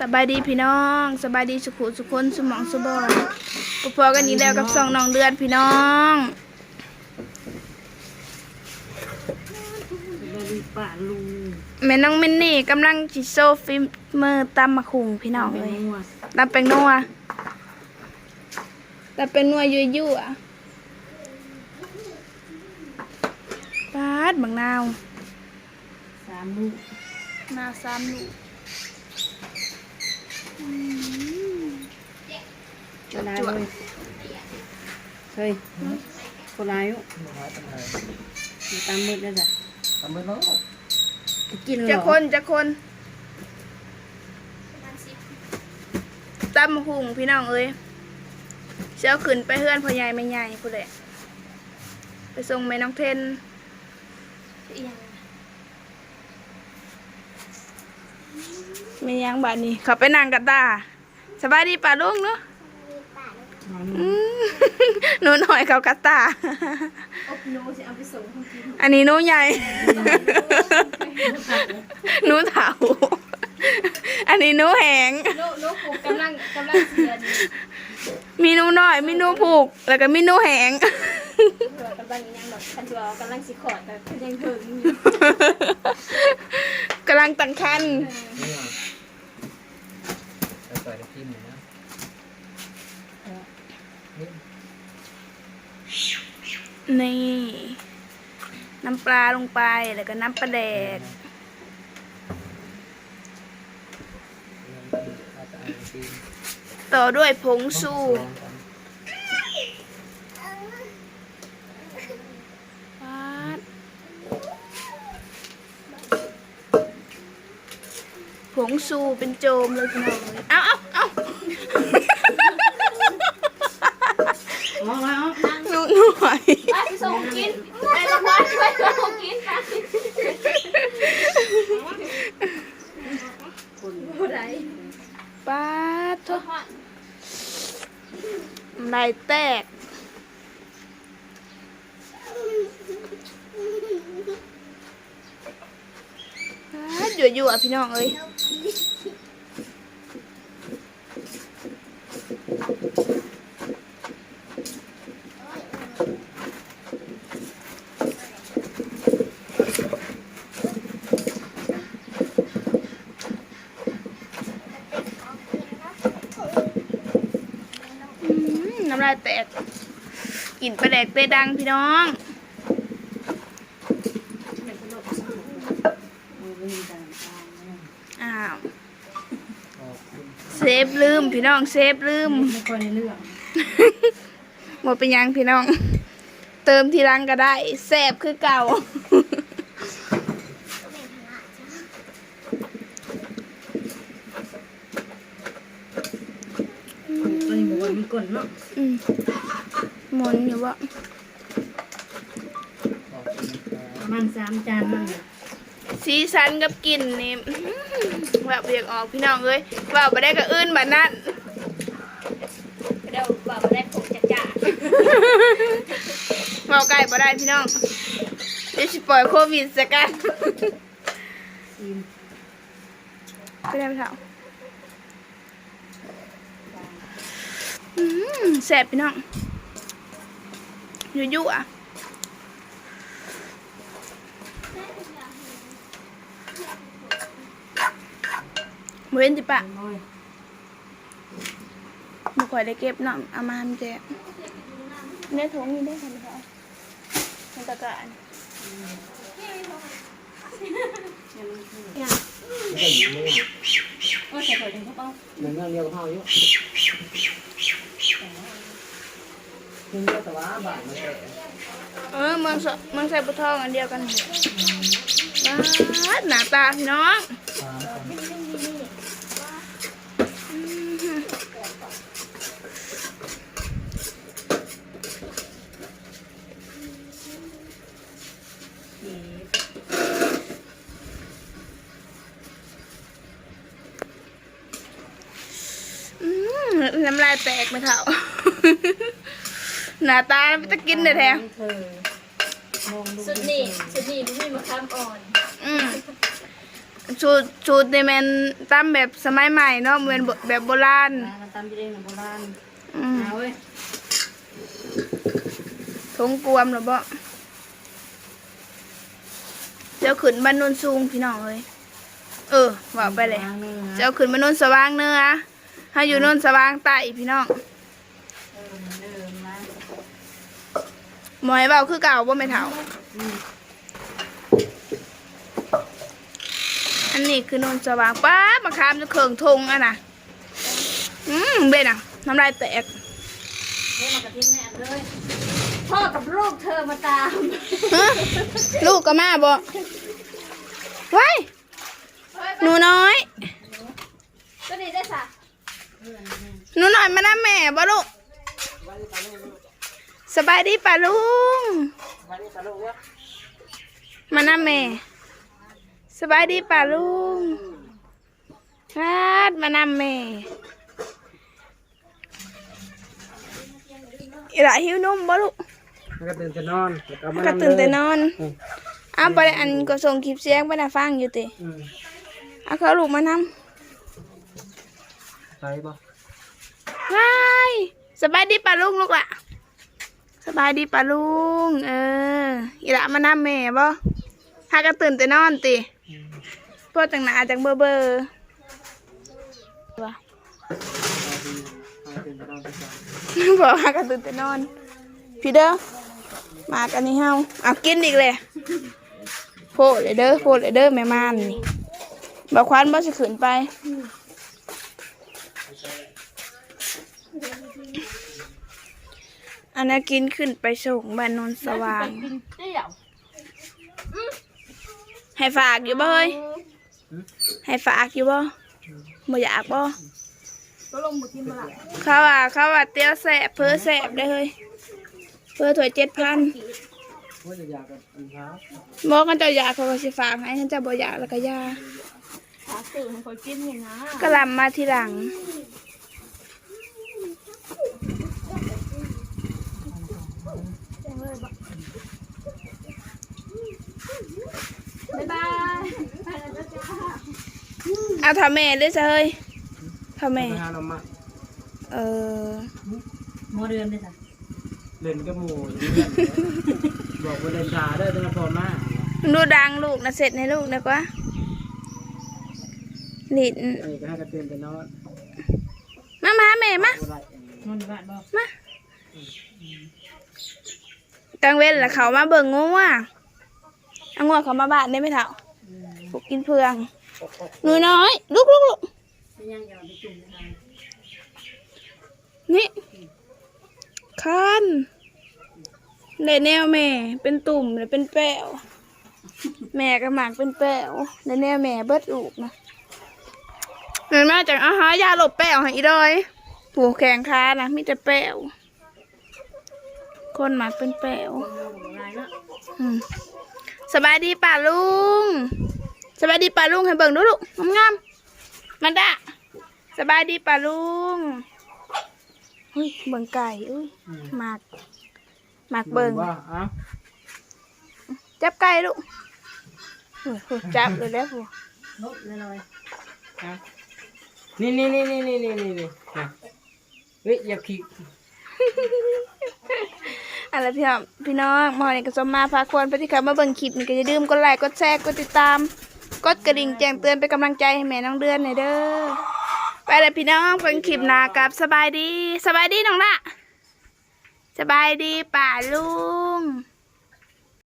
สบายดีพี่น้องสบายดีสุขุสุคนสมองสุบอนพอๆกันนี้แล้วกับสองน้องเดือนพี่น้องบริป่าลุงแม่น้องมินนี่กำลังจิโซฟิเมอร์ตำมะคุงพี่น้องเป็เลนยงัวตำเป็นนัวตำเป็นนัวยั่วยั่วๆปาดบังนาวสามลูกนาวซ้ำลูก คนร้ายเลยเฮ้ยคนร้ายอยู่กูตามมืดแล้วจ้ะทำไมเนาะจะกินเหรอจะคนจะคนตำมะคุงพี่น้องเอ้ยเช้าขึ้นไปเฮือนพ่อใหญ่แม่ใหญ่พูดเลยไปส่งแม่น้องเทน ไม่ยังบาดนี้เขาไปนั่งกับตาสบายดีป่าลุงเนาะนอนอืมหนูหน่อยเขากัตตาอันนี้หนูใหญ่หนูเถาอันนี้หนูแหงโน้โน้ผูกกำลังกำลังเสียดีมีหนูน้อย มีหนูผูก แล้วก็มีหนูแหงเผื่อกำลังอีหยังแบบคันตัวกำลังสิขอดแบบเพิ่นยังถึงอยู่ กำลังตั้งคัน นี่อะแล้วใส่น้ำจิ้มเลยนะนี่นี่ น้ำปลาลงไปแล้วก็น้ำปลาแดกอาจจะเอาน้ำจิ้ม ต่อด้วยผงสูตรลองกัน ปาด ผงสูเป็นโจมเลยพี่น้องเลยเอาเอาเอาอ๋ออ๋อหนูหน่อยไปไปส่งกินไปละครไปส่งกินไปผู้ใดปาดโททุษฮอดลายแตกปาดอยู่อยู่ๆอะพี่น้องเอ้ยอืม น้ำลายแตกกลิ่นปลาแดกเตดังพี่น้องมือเป็นต่างตามเนี่ยอ้าวขอบคุณเซฟลืมพี่น้องเซฟลืมไม่ค่อยในเรื่องหมดเป็นยังพี่น้อง เติมทีหลังก็ได้แซบคือเก่า ตอนนี้บอกว่ามีก้นเนาะอืมหมุนอยู่ว่าขอบคุณครับประมาณสามจานนั่นแหละ สีสันกับกลิ่นนี่อื้อหือแบบเรียกออกพี่น้องเอ้ยว่าไปได้กับอื่นแบบนั้นเดี๋ยวบอกว่าได้ผมจะจ่าเมาไก่บ่ได้พี่น้องเดี๋ยวสิปล่อยโควิดสักกันซีมไปได้ไหมเถาอืมแสบพี่น้องอยู่ยุ่อะ เว้นจิปะน้อยบ่ค่อยได้เก็บน้ำเอามาทำแจกในถุงมีได้ค่ะพี่เขาในตะกร้าอันเนี่ยแล้วก็หยิบมือโอ้ใส่ถั่วถึงเขาเป้าหนึ่งเรื่องเดียวกับข้าวอยู่หนึ่งเดียวแต่ว่าบาทมันแตกเออเมืองสเมืองใส่บุทองอันเดียวกันเหรอบ้าดหน้าตาพี่น้อง สามคน อืม น้ำลายแตกไหมเถาหน้าตาไม่จะกินเลยแท้เธอมองดูสุดนี่สุดนี่บุ้มีมะขามอ่อนอืมสูตรสูตรนี่แม่นตำแบบสมัยใหม่เนาะเหมือนแบบโบราณมากันตามที่เองโบราณอืมเอาเว้ยทงกวมหรอบ่เจ้าขึ้นบ้านโนนสูงพี่น้องเอ้ยเออว่าไปเลยวางเนื้อเจ้าขึ้นบ้านโนนสว่างเนื้อ ถ้าอยู่โนนสว่างใต้พี่น้องเออเดิมนะหมอยเบาคือเก่าบ่แม่เฒ่าอืมอันนี้คือโนนสว่างป้าบมาคามจะเคิงทงอะนะอืมเบ็ดอะน้ำลายแตกเล่นมากระทิ้งแน่เลยพ่อกับลูกเธอมาตามฮะลูกก็มาบ่ไว้หนูน้อย ก็ดีได้สะ หนูน้อยมาน้าแม่บ่ลูกสบายดีป่ะลุงวันนี้ตลกวะมาน้าแม่ สบายดีป่ะลุงรัดมาน้าแม่อีหล่ะหิวนมบ่ลูกมันก็ตื่นจะนอนแล้วก็มาก็ตื่นแต่นอนอืมอ้าวไปอันก็ส่งคลิปเสียงไปน่ะฟังอยู่ติอืมเอาเขาลูกมานำ ไปบ่ว้ายสบายดีป่ะลุงลูกล่ะ สบายดีป่ะลุง เออ อีละมานำแม่บ่พากันตื่นแต่นอนติพ่อจังหนาจังเบอร์เบอร์ว่ะไปตื่นจะนอนไปก่อนบอกพากันตื่นแต่นอน พี่เด้อ มากันนี่เฮาเอากินอีกเลยโพดเลยเด้อโพดเลยเด้อแม่ม่านนี่บอกควันบ่สิขืนไป อันนั้นกินขึ้นไปส่งบ้านโนนสว่าง กินเดี่ยวให้ฝากอยู่บ่เฮ้ยให้ฝากอยู่บ่บ่อยากบ่ก็ลงมากินมาละเขาว่าเขาว่าเตี้ยวแสบเพื่อแสบได้เฮ้ยเพื่อถวยเจ็ดพันว่าจะอยากกับอันท้าบอกกันเจ้าอยากเขาก็สิฝากให้ท่านเจ้าบ่อยากแล้วก็ยาขาสื่อให้คนกินอย่างนะกระลำมาทีหลัง บ๊ายบายไปแล้วจ้าเอาทำแม่เลยซะเฮ้ยทำแม่ ไปหาเรามาเออ หมอเดือนได้จ้ะเล่นกับหมูอยู่เรื่อยๆบอกว่าเดินชาได้อจะพอมากดูดังลูกนะเสร็จในลูกนะกว่าลินไอ้ก็ให้กระตื่นจะนอนมามาแม่มาบ่ได้นอนอยู่บ้านบ่ กลางเว้นละเขามาเบิ่งงูอะเอางัวเขามาบ้านได้ไหมเถ่าพวกกินเพืองหนูน้อยลุกลุกลุกไม่ยังอย่าไปจุ่มนะคะนี่คันได้แนวแม่ เป็นตุ่มแล้วเป็นแป้วแม่ก็หมากเป็นแป้วได้แนวแม่เบิดลูกนะเห็นไหมจากอาหารยาหลบแป้วให้อีดอยผูกแขงขานะมีแต่แป้ว คนหมักเป็นแป๋วสบายดีป่าลุง สบายดีป่าลุงให้เบิ่งดูลูกงามๆมันดะสบายดีป่าลุงอุ้ยเบิ่งไก่อุ้ยหมากหมักเบิ่งจับไก่ลูกจับเลยแล้วผัวลบเลยนี่นี่นี่นี่นี่นี่นี่เฮ้ยอย่าขี้ อะไรพี่น้องพี่น้องมอนี่ก็สมมาพาควรไปที่เขามาเบิ่งคลิปนี่ก็อย่าลืมกดไลค์กดแชร์กดติดตาม กดกระดิ่งแจ้งเตือนเป็นกำลังใจให้แม่น้องเดือนหน่อยเด้อไปเลยพี่น้องเบิ่งคลิปหนากับสบายดีสบายดีน้องละสบายดีป่าลุง